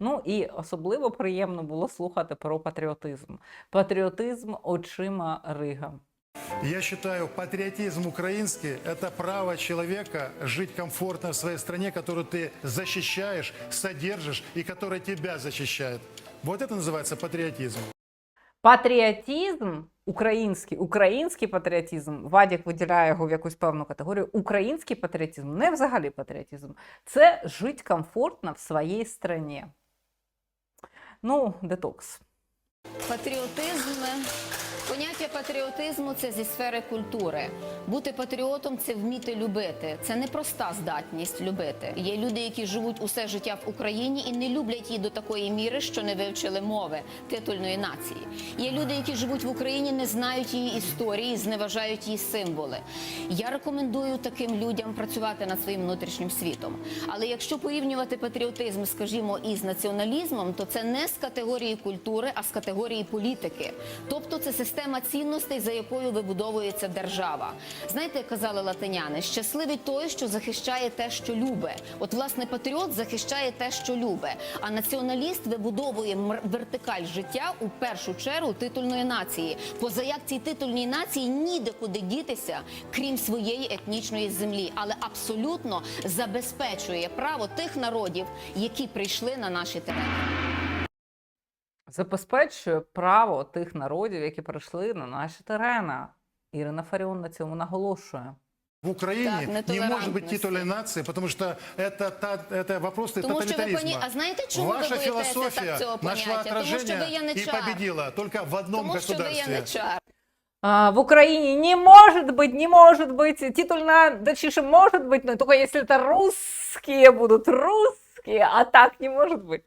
Ну і особливо приємно було слухати про патріотизм. Патріотизм очима Рига. Я считаю, патриотизм украинский – это право человека жить комфортно в своей стране, которую ты защищаешь, содержишь и которая тебя защищает. Вот это называется патриотизм. Патріотизм український, український патріотизм, Вадік виділяє його в якусь певну категорію. Український патріотизм, не взагалі патріотизм, це жити комфортно в своїй страні. Ну, детокс. Патріотизм. Поняття патріотизму це зі сфери культури. Бути патріотом це вміти любити. Це не проста здатність любити. Є люди, які живуть усе життя в Україні і не люблять її до такої міри, що не вивчили мови титульної нації. Є люди, які живуть в Україні, не знають її історії, зневажають її символи. Я рекомендую таким людям працювати над своїм внутрішнім світом. Але якщо порівнювати патріотизм, скажімо, із націоналізмом, то це не з категорії культури, а з категорії політики. Тобто це система цінностей, за якою вибудовується держава. Знаєте, як казали латиняни, щасливий той, що захищає те, що любе. От власне патріот захищає те, що любе. А націоналіст вибудовує вертикаль життя у першу чергу титульної нації. Поза як цій титульній нації ніде куди дітися, крім своєї етнічної землі, але абсолютно забезпечує право тих народів, які прийшли на наші терени Забезпечує право тих народів, які прийшли на наші терени. Ірина Фаріон на цьому наголошує. В Украине Так, не может быть нетолерантность. титульной нации, потому что это, та, это вопросы Тому що ви тоталитаризма. поні... А знаєте, чому Ваша ви боїтеся философия так цього нашла поняття? Тому що отражение ви є не и чар. победила только в одном Тому що ви є государстве. не чар. А, в Украине не может быть, не может быть титульная, точнее, может быть, но только если это русские будут, русские, а так не может быть.